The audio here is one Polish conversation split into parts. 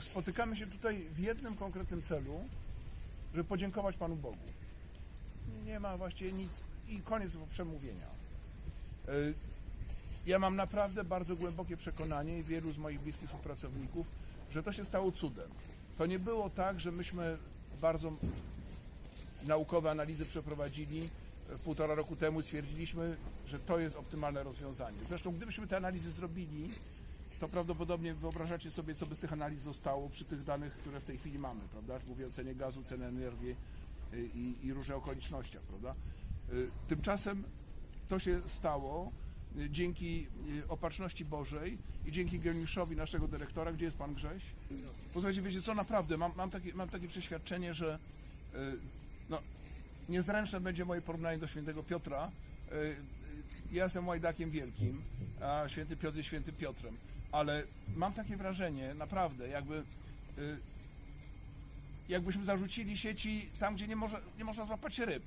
Spotykamy się tutaj w jednym konkretnym celu, żeby podziękować Panu Bogu. Nie ma właściwie nic i koniec przemówienia. Y, Ja mam naprawdę bardzo głębokie przekonanie i wielu z moich bliskich współpracowników, że to się stało cudem. To nie było tak, że myśmy bardzo naukowe analizy przeprowadzili e, półtora roku temu stwierdziliśmy, że to jest optymalne rozwiązanie. Zresztą gdybyśmy te analizy zrobili, to prawdopodobnie wyobrażacie sobie, co by z tych analiz zostało przy tych danych, które w tej chwili mamy, prawda? Mówię o cenie gazu, cenie energii y, i, i różnych okolicznościach, prawda? Y, Tymczasem to się stało y, dzięki opatrzności Bożej i dzięki geniuszowi naszego dyrektora. Gdzie jest Pan Grześ? Posłuchajcie, wiecie co, naprawdę, mam, mam, takie, mam takie przeświadczenie, że no, niezręczne będzie moje porównanie do świętego Piotra. Ja jestem łajdakiem wielkim, a święty Piotr jest świętym Piotrem. Ale mam takie wrażenie, naprawdę, jakby y, jakbyśmy zarzucili sieci tam, gdzie nie, może, nie można złapać ryb.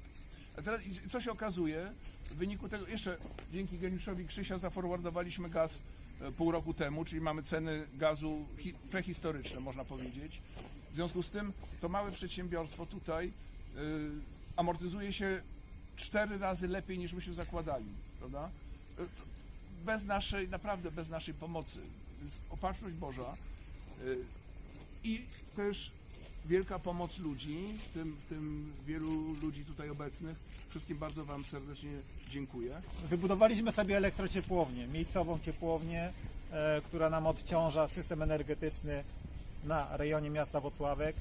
A teraz co się okazuje? W wyniku tego, jeszcze dzięki geniuszowi Krzysia zaforwardowaliśmy gaz e, pół roku temu, czyli mamy ceny gazu hi- prehistoryczne, można powiedzieć. W związku z tym to małe przedsiębiorstwo tutaj y, amortyzuje się cztery razy lepiej niż myśmy zakładali, prawda? Bez naszej, naprawdę bez naszej pomocy. Więc opatrzność Boża y, i też wielka pomoc ludzi, w tym, w tym wielu ludzi tutaj obecnych. Wszystkim bardzo Wam serdecznie dziękuję. Wybudowaliśmy sobie elektrociepłownię, miejscową ciepłownię, e, która nam odciąża system energetyczny na rejonie miasta Wocławek.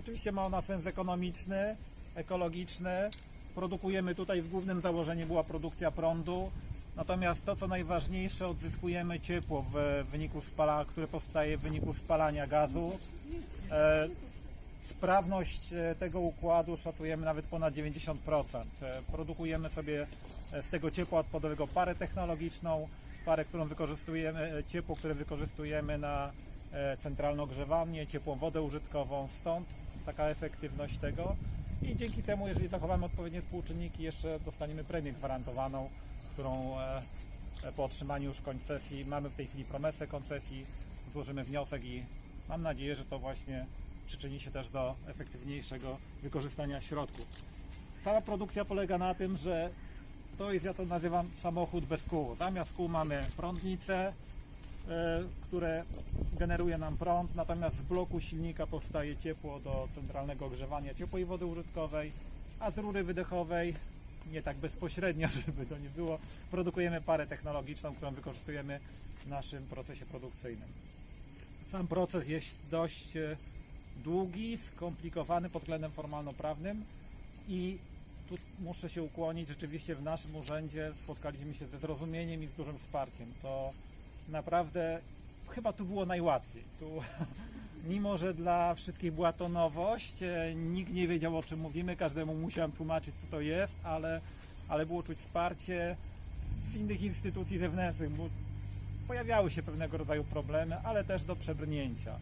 Oczywiście ma ona sens ekonomiczny, ekologiczny. Produkujemy tutaj, w głównym założeniu była produkcja prądu. Natomiast to, co najważniejsze, odzyskujemy ciepło w wyniku spala, które powstaje w wyniku spalania gazu. E, Sprawność e, tego układu szacujemy nawet ponad 90%. E, Produkujemy sobie z tego ciepła odpadowego parę technologiczną, parę, którą wykorzystujemy, ciepło, które wykorzystujemy na e, centralną grzewalnię, ciepłą wodę użytkową, stąd taka efektywność tego. I dzięki temu, jeżeli zachowamy odpowiednie współczynniki, jeszcze dostaniemy premię gwarantowaną, którą e, e, po otrzymaniu już koncesji, mamy w tej chwili promesę koncesji, złożymy wniosek i mam nadzieję, że to właśnie przyczyni się też do efektywniejszego wykorzystania środków. Cała produkcja polega na tym, że to jest, ja to nazywam samochód bez kół. Zamiast kół mamy prądnice, e, które generuje nam prąd, natomiast z bloku silnika powstaje ciepło do centralnego ogrzewania ciepłej wody użytkowej, a z rury wydechowej, nie tak bezpośrednio, żeby to nie było, produkujemy parę technologiczną, którą wykorzystujemy w naszym procesie produkcyjnym. Sam proces jest dość e, długi, skomplikowany pod względem formalno-prawnym i tu muszę się ukłonić, rzeczywiście w naszym urzędzie spotkaliśmy się ze zrozumieniem i z dużym wsparciem. To naprawdę chyba tu było najłatwiej. Tu, mimo, że dla wszystkich była to nowość, e, nikt nie wiedział o czym mówimy, każdemu musiałem tłumaczyć co to jest, ale, ale było czuć wsparcie z innych instytucji zewnętrznych, bo pojawiały się pewnego rodzaju problemy, ale też do przebrnięcia.